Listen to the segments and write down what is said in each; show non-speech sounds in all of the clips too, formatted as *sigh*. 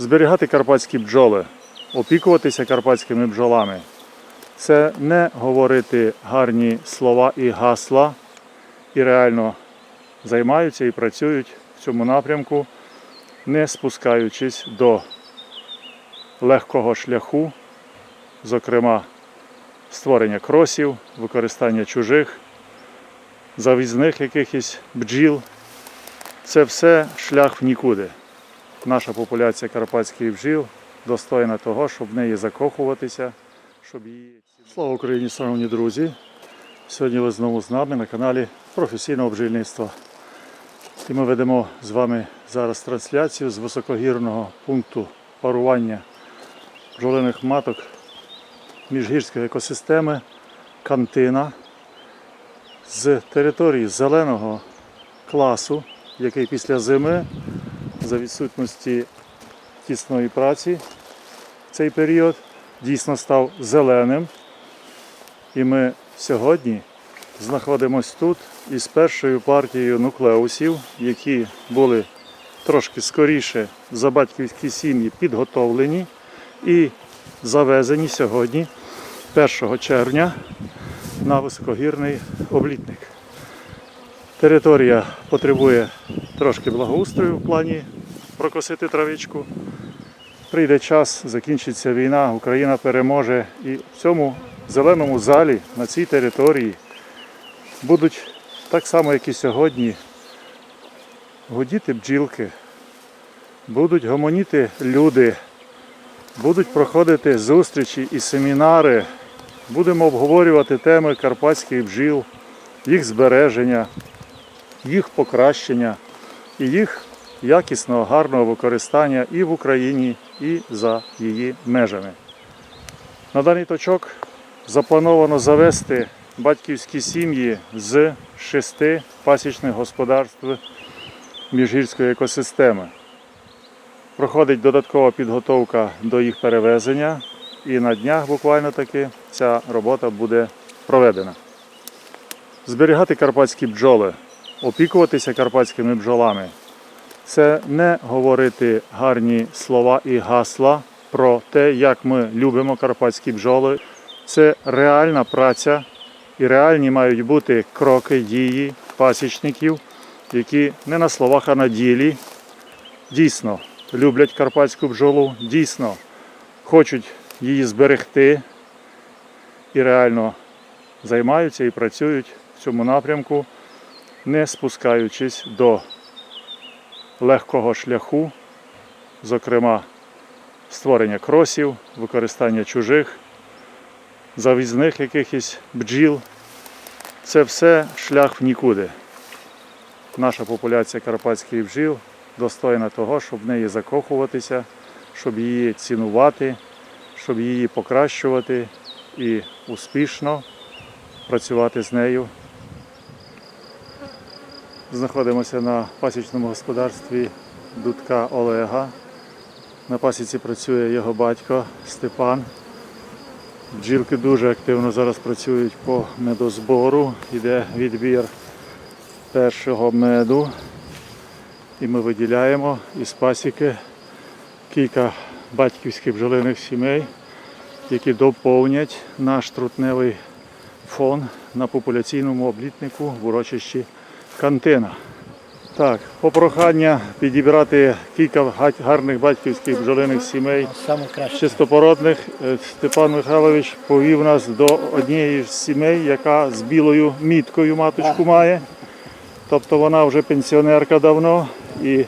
Зберігати карпатські бджоли, опікуватися карпатськими бджолами це не говорити гарні слова і гасла, і реально займаються і працюють в цьому напрямку, не спускаючись до легкого шляху, зокрема створення кросів, використання чужих, завізних якихось бджіл. Це все шлях в нікуди. Наша популяція карпатських бджіл достойна того, щоб в неї закохуватися, щоб її. Слава Україні, шановні друзі! Сьогодні ви знову з нами на каналі професійного бджільництва. І ми ведемо з вами зараз трансляцію з високогірного пункту парування бджолиних маток міжгірської екосистеми Кантина з території зеленого класу, який після зими за відсутності тісної праці в цей період дійсно став зеленим. І ми сьогодні знаходимося тут із першою партією нуклеусів, які були трошки скоріше за батьківські сім'ї підготовлені і завезені сьогодні, 1 червня, на високогірний облітник. Територія потребує трошки благоустрою в плані прокосити травичку. Прийде час, закінчиться війна, Україна переможе і в цьому зеленому залі на цій території будуть так само, як і сьогодні, гудіти бджілки, будуть гомоніти люди, будуть проходити зустрічі і семінари. Будемо обговорювати теми карпатських бджіл, їх збереження, їх покращення і їх якісного, гарного використання і в Україні, і за її межами. На даний точок заплановано завести батьківські сім'ї з шести пасічних господарств міжгірської екосистеми. Проходить додаткова підготовка до їх перевезення, і на днях буквально таки ця робота буде проведена. Зберігати карпатські бджоли, опікуватися карпатськими бджолами це не говорити гарні слова і гасла про те, як ми любимо карпатські бджоли. Це реальна праця і реальні мають бути кроки дії пасічників, які не на словах, а на ділі дійсно люблять карпатську бджолу, дійсно хочуть її зберегти і реально займаються і працюють в цьому напрямку, не спускаючись до легкого шляху, зокрема створення кросів, використання чужих, завізних якихось бджіл. Це все шлях в нікуди. Наша популяція карпатських бджіл достойна того, щоб в неї закохуватися, щоб її цінувати, щоб її покращувати і успішно працювати з нею Знаходимося на пасічному господарстві Дудка Олега. На пасіці працює його батько Степан. Бджілки дуже активно зараз працюють по медозбору. Йде відбір першого меду. І ми виділяємо із пасіки кілька батьківських бджолиних сімей, які доповнять наш трутневий фон на популяційному облітнику в урочищі Кантина. Так, попрохання підібрати кілька гарних батьківських бджолиних сімей чистопородних. Е, Степан Михайлович повів нас до однієї з сімей, яка з білою міткою маточку має. Тобто вона вже пенсіонерка давно і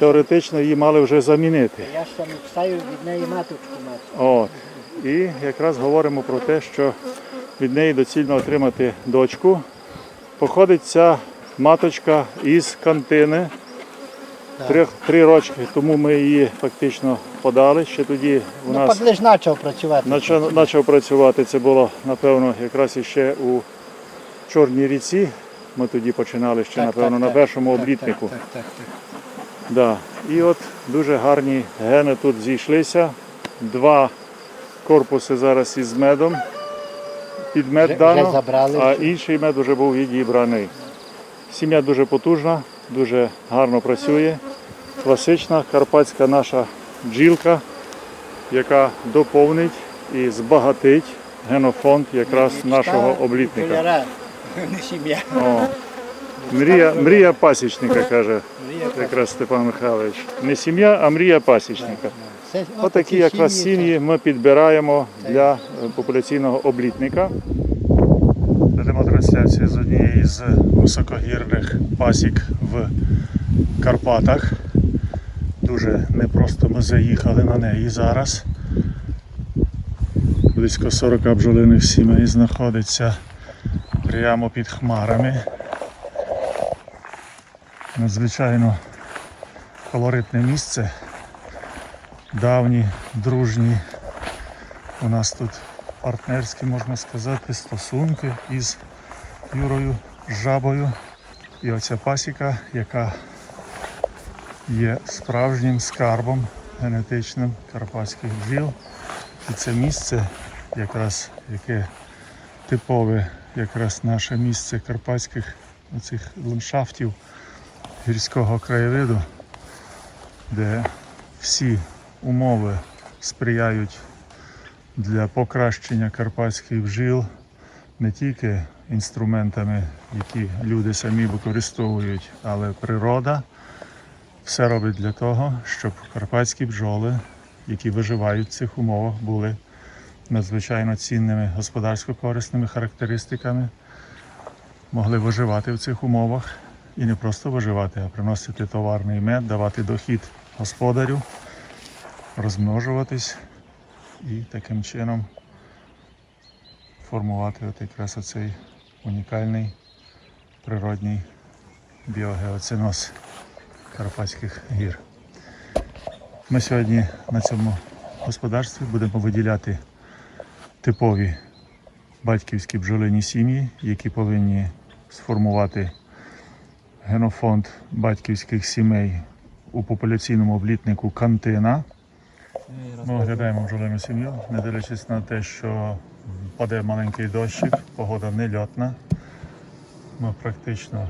теоретично її мали вже замінити. я ще мечтаю від неї маточку мати. От. І якраз говоримо про те, що від неї доцільно отримати дочку. Походить ця маточка із кантини. Три, три роки тому ми її фактично подали. Ще тоді у Ну, нас почав працювати. почав, почав працювати. Це було, напевно, якраз іще у Чорній ріці. Ми тоді починали ще, Так, напевно, так, на першому Так, облітнику. Так, так, так, так. Да. І от дуже гарні гени тут зійшлися. Два корпуси зараз із медом. Під мед Вже- дано, вже забрали а всі. інший мед вже був відібраний. Сім'я дуже потужна, дуже гарно працює. Класична карпатська наша бджілка, яка доповнить і збагатить генофонд якраз нашого облітника. О, мрія, мрія пасічника, каже якраз Степан Михайлович. Не сім'я, а мрія пасічника. Отакі якраз сім'ї ми підбираємо для е, популяційного облітника. Ведемо трансляцію з з високогірних пасік в Карпатах. Дуже непросто ми заїхали на неї зараз. Близько 40 бджолиних сімей знаходиться прямо під хмарами. Надзвичайно колоритне місце давні, дружні. У нас тут партнерські, можна сказати, стосунки із Юрою Жабою. І оця пасіка, яка є справжнім скарбом генетичним карпатських бджіл. І це місце, якраз яке типове, якраз наше місце карпатських оцих ландшафтів гірського краєвиду, де всі умови сприяють для покращення карпатських бджіл не тільки інструментами, які люди самі використовують, але природа все робить для того, щоб карпатські бджоли, які виживають в цих умовах, були надзвичайно цінними господарсько корисними характеристиками, могли виживати в цих умовах. І не просто виживати, а приносити товарний мед, давати дохід господарю розмножуватись і таким чином формувати от якраз оцей унікальний природній біогеоциноз Карпатських гір. Ми сьогодні на цьому господарстві будемо виділяти типові батьківські бджолині сім'ї, які повинні сформувати генофонд батьківських сімей у популяційному облітнику Кантина. Ми оглядаємо бджолину сім'ю, не дивлячись на те, що паде маленький дощик, погода нельотна. Ми практично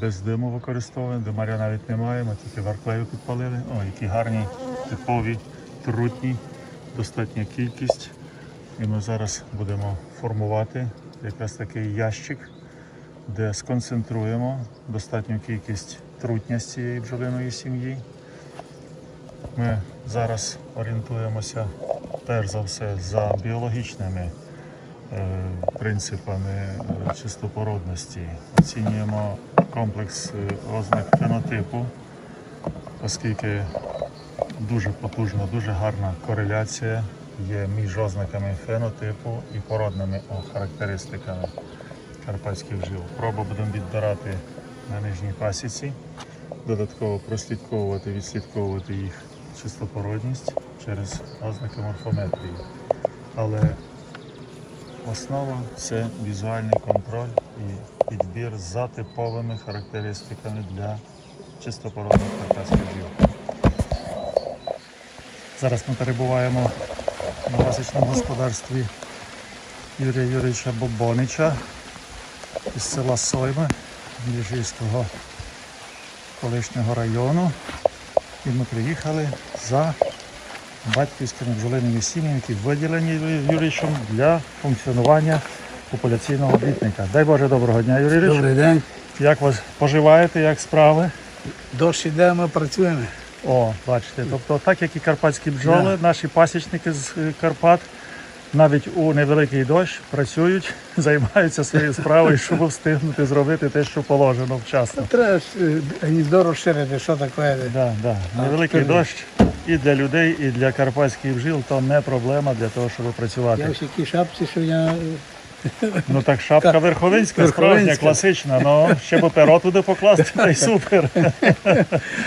без диму використовуємо, димаря навіть немає, ми тільки варклею підпалили. О, які гарні, типові, трутні, достатня кількість. І ми зараз будемо формувати якраз такий ящик, де сконцентруємо достатню кількість трутня з цієї бджолиної сім'ї. Ми зараз орієнтуємося перш за все за біологічними е, принципами е, чистопородності. Оцінюємо комплекс е, ознак фенотипу, оскільки дуже потужна, дуже гарна кореляція є між ознаками фенотипу і породними характеристиками карпатських бджіл. Пробу будемо відбирати на нижній пасіці додатково прослідковувати, відслідковувати їх чистопородність через ознаки морфометрії. Але основа це візуальний контроль і підбір за типовими характеристиками для чистопородних карпатських бджіл. Зараз ми перебуваємо на пасічному господарстві Юрія Юрійовича Бобонича із села Сойми Міжгірського колишнього району. І ми приїхали за батьківськими бджолиними сім'ями, які виділені Юрійовичем для функціонування популяційного облітника. Дай Боже доброго дня, Юрій Юрійович. Добрий день. Як ви поживаєте, як справи? Дощ іде, ми працюємо. О, бачите, тобто так як і карпатські бджоли, наші пасічники з е, Карпат навіть у невеликий дощ працюють, *laughs* займаються своєю справою, щоб встигнути зробити те, що положено вчасно. Треба е, гніздо розширити, що таке. Да, да. Невеликий скажи. дощ і для людей, і для карпатських бджіл то не проблема для того, щоб Я працювати. в такій шапці, що я *laughs* Ну так шапка верховинська, справжня, класична, ну ще б перо туди покласти, та й супер.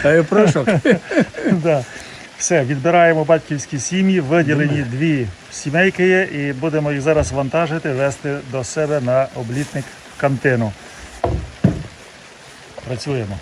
та я прошу. *laughs* Да. Все, відбираємо батьківські сім'ї, виділені дві сімейки є, і будемо їх зараз вантажити, вести до себе на облітник кантину. Працюємо.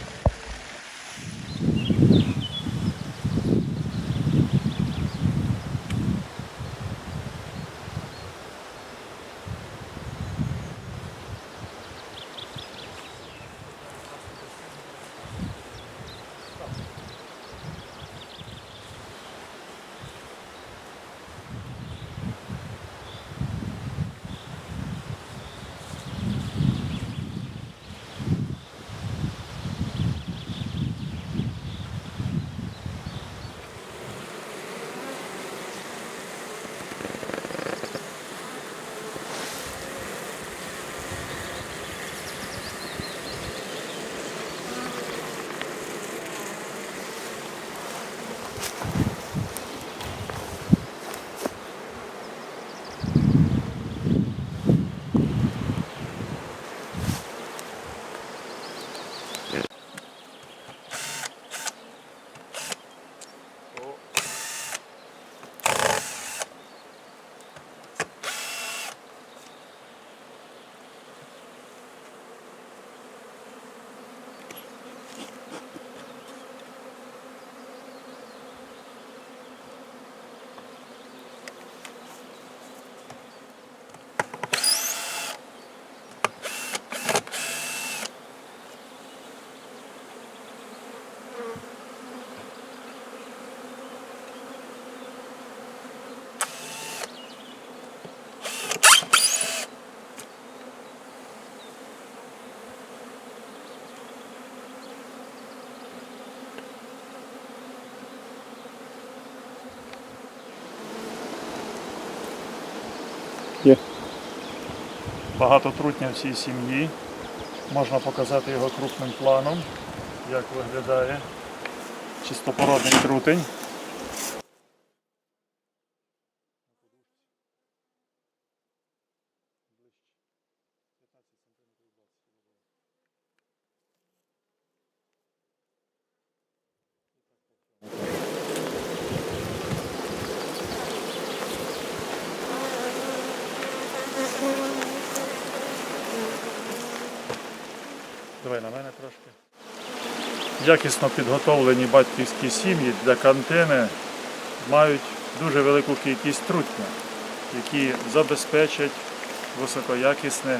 Багато трутня в сім'ї. Можна показати його крупним планом, як виглядає чистопородний трутень. Давай на мене трошки. Якісно підготовлені батьківські сім'ї для кантини мають дуже велику кількість трутня, які забезпечать високоякісне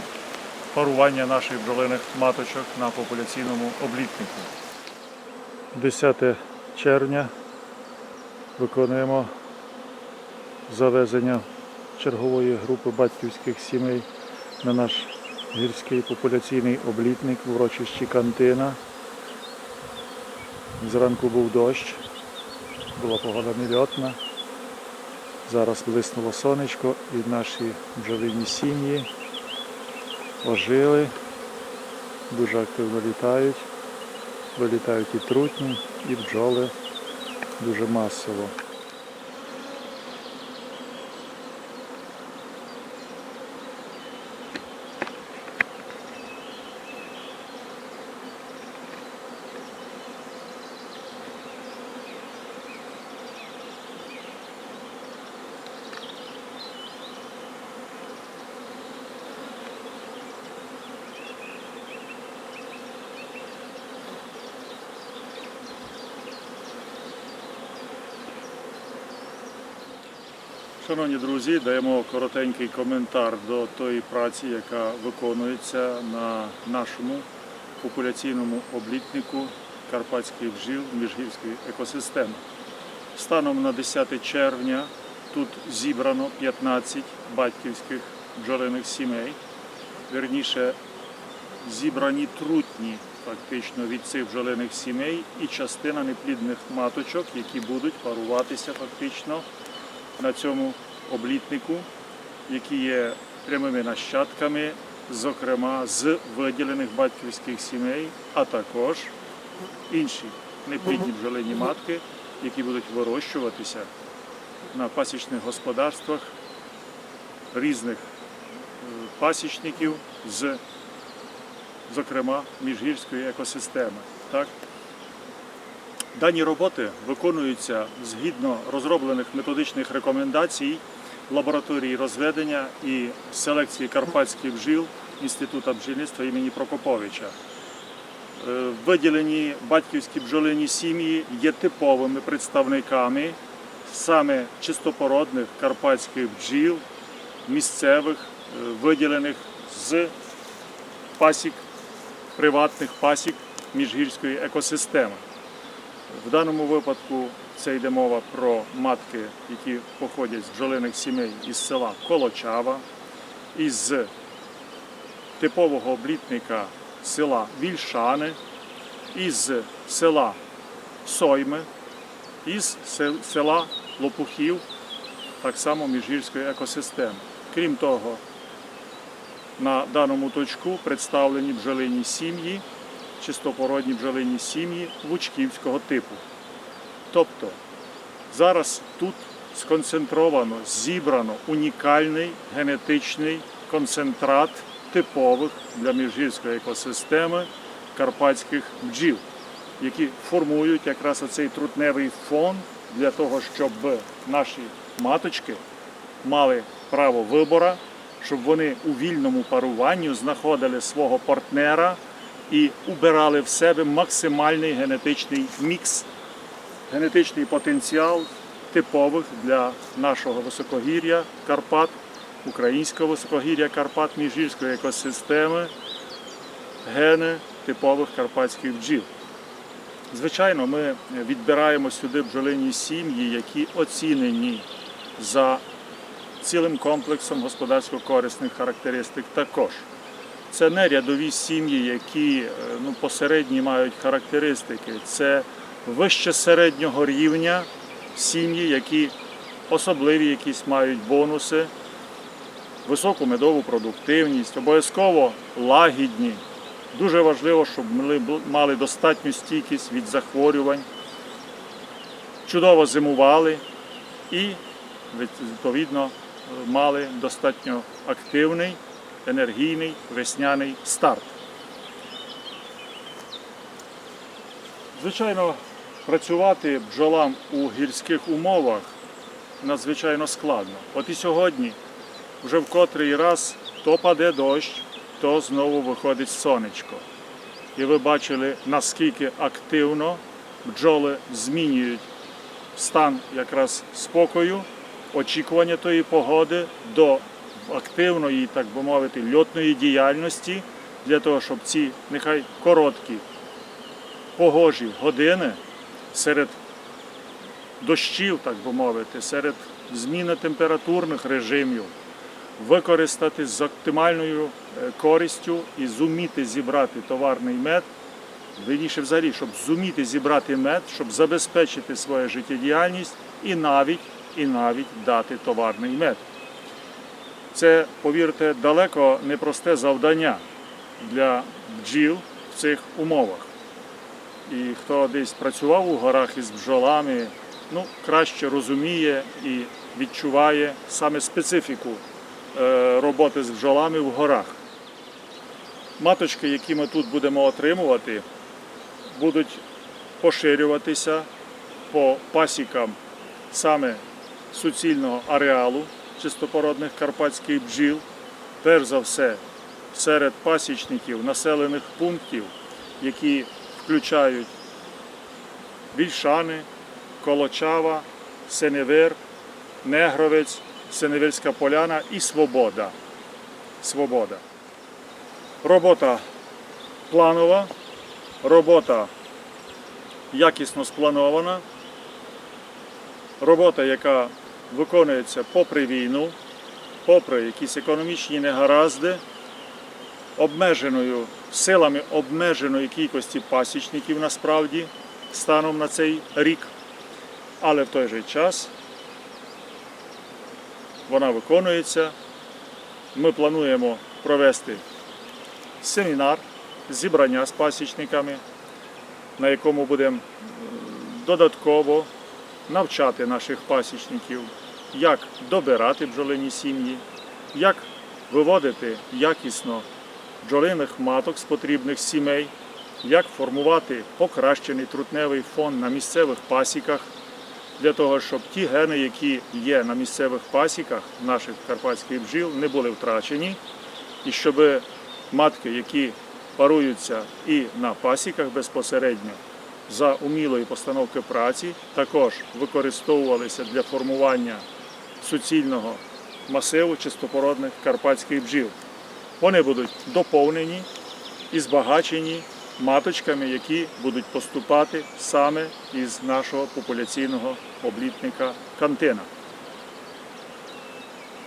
парування наших бджолиних маточок на популяційному облітнику. 10 червня виконуємо завезення чергової групи батьківських сімей на наш гірський популяційний облітник в урочищі Кантина. Зранку був дощ, була погода нельотна. Зараз блиснуло сонечко і наші бджолині сім'ї ожили, дуже активно літають. Вилітають і трутні, і бджоли дуже масово. Шановні друзі, даємо коротенький коментар до тої праці, яка виконується на нашому популяційному облітнику карпатських бджіл міжгірської екосистеми. Станом на 10 червня тут зібрано 15 батьківських бджолиних сімей. Вірніше, зібрані трутні фактично від цих бджолиних сімей і частина неплідних маточок, які будуть паруватися фактично на цьому облітнику, які є прямими нащадками, зокрема з виділених батьківських сімей, а також інші неплідні бджолині матки, які будуть вирощуватися на пасічних господарствах різних е, пасічників з, зокрема, міжгірської екосистеми. Так? Дані роботи виконуються згідно розроблених методичних рекомендацій лабораторії розведення і селекції карпатських бджіл Інституту бджільництва імені Прокоповича. Е, Виділені батьківські бджолині сім'ї є типовими представниками саме чистопородних карпатських бджіл, місцевих, е, виділених з пасік, приватних пасік міжгірської екосистеми. В даному випадку це йде мова про матки, які походять з бджолиних сімей із села Колочава, із типового облітника села Вільшани, із села Сойми, із села Лопухів, так само міжгірської екосистеми. Крім того, на даному точку представлені бджолині сім'ї, чистопородні бджолині сім'ї лучківського типу. Тобто зараз тут сконцентровано, зібрано унікальний генетичний концентрат типових для міжгірської екосистеми карпатських бджіл, які формують якраз оцей трутневий фон для того, щоб наші маточки мали право вибору, щоб вони у вільному паруванні знаходили свого партнера і убирали в себе максимальний генетичний мікс, генетичний потенціал типових для нашого високогір'я Карпат, українського високогір'я Карпат, міжгірської екосистеми, гени типових карпатських бджіл. Звичайно, ми відбираємо сюди бджолині сім'ї, які оцінені за цілим комплексом господарсько-корисних характеристик також. Це не рядові сім'ї, які е, ну, посередні мають характеристики. Це вище середнього рівня сім'ї, які особливі якісь мають бонуси, високу медову продуктивність, обов'язково лагідні. Дуже важливо, щоб ми мали достатню стійкість від захворювань, чудово зимували і, відповідно, мали достатньо активний, енергійний весняний старт. Звичайно, працювати бджолам у гірських умовах надзвичайно складно. От і сьогодні вже в котрий раз то паде дощ, то знову виходить сонечко. І ви бачили, наскільки активно бджоли змінюють стан якраз спокою, очікування тої погоди до активної, так би мовити, льотної діяльності для того, щоб ці нехай короткі погожі години серед дощів, так би мовити, серед зміни температурних режимів використати з оптимальною е, користю і зуміти зібрати товарний мед, вірніше взагалі, щоб зуміти зібрати мед, щоб забезпечити свою життєдіяльність і навіть, і навіть дати товарний мед. Це, повірте, далеко непросте завдання для бджіл в цих умовах. І хто десь працював у горах із бджолами, ну, краще розуміє і відчуває саме специфіку е, роботи з бджолами в горах. Маточки, які ми тут будемо отримувати, будуть поширюватися по пасікам саме суцільного ареалу чистопородних карпатських бджіл, перш за все серед пасічників населених пунктів, які включають Вільшани, Колочава, Сеневир, Негровець, Сеневирська поляна і Свобода. Свобода. Робота планова, робота якісно спланована, робота, яка виконується попри війну, попри якісь економічні негаразди, обмеженою силами обмеженої кількості пасічників насправді станом на цей рік, але в той же час вона виконується. Ми плануємо провести семінар, зібрання з пасічниками, на якому будемо додатково навчати наших пасічників, як добирати бджолині сім'ї, як виводити якісно бджолиних маток з потрібних сімей, як формувати покращений трутневий фон на місцевих пасіках, для того, щоб ті гени, які є на місцевих пасіках наших карпатських бджіл, не були втрачені, і щоб матки, які паруються і на пасіках безпосередньо за умілої постановки праці, також використовувалися для формування суцільного масиву чистопородних карпатських бджіл. Вони будуть доповнені і збагачені маточками, які будуть поступати саме із нашого популяційного облітника кантина.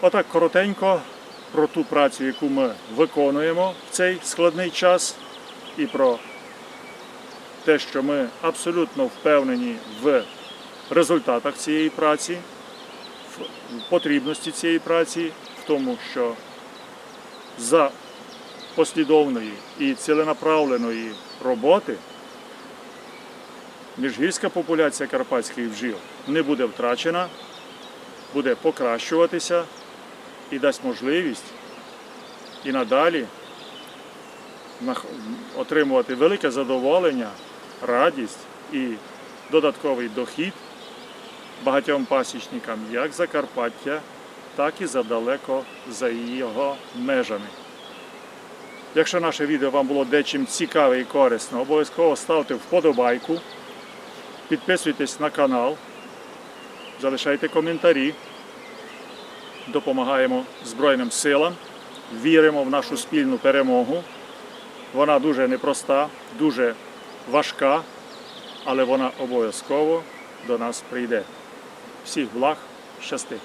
Отак коротенько про ту працю, яку ми виконуємо в цей складний час, і про те, що ми абсолютно впевнені в результатах цієї праці, в потрібності цієї праці, в тому, що за послідовної і ціленаправленої роботи міжгірська популяція карпатських бджіл не буде втрачена, буде покращуватися і дасть можливість і надалі отримувати велике задоволення, радість і додатковий дохід багатьом пасічникам як Закарпаття, так і задалеко за його межами. Якщо наше відео вам було дечим цікаве і корисно, обов'язково ставте вподобайку, підписуйтесь на канал, залишайте коментарі, допомагаємо Збройним силам, віримо в нашу спільну перемогу. Вона дуже непроста, дуже важка, але вона обов'язково до нас прийде. Всіх благ, щасти!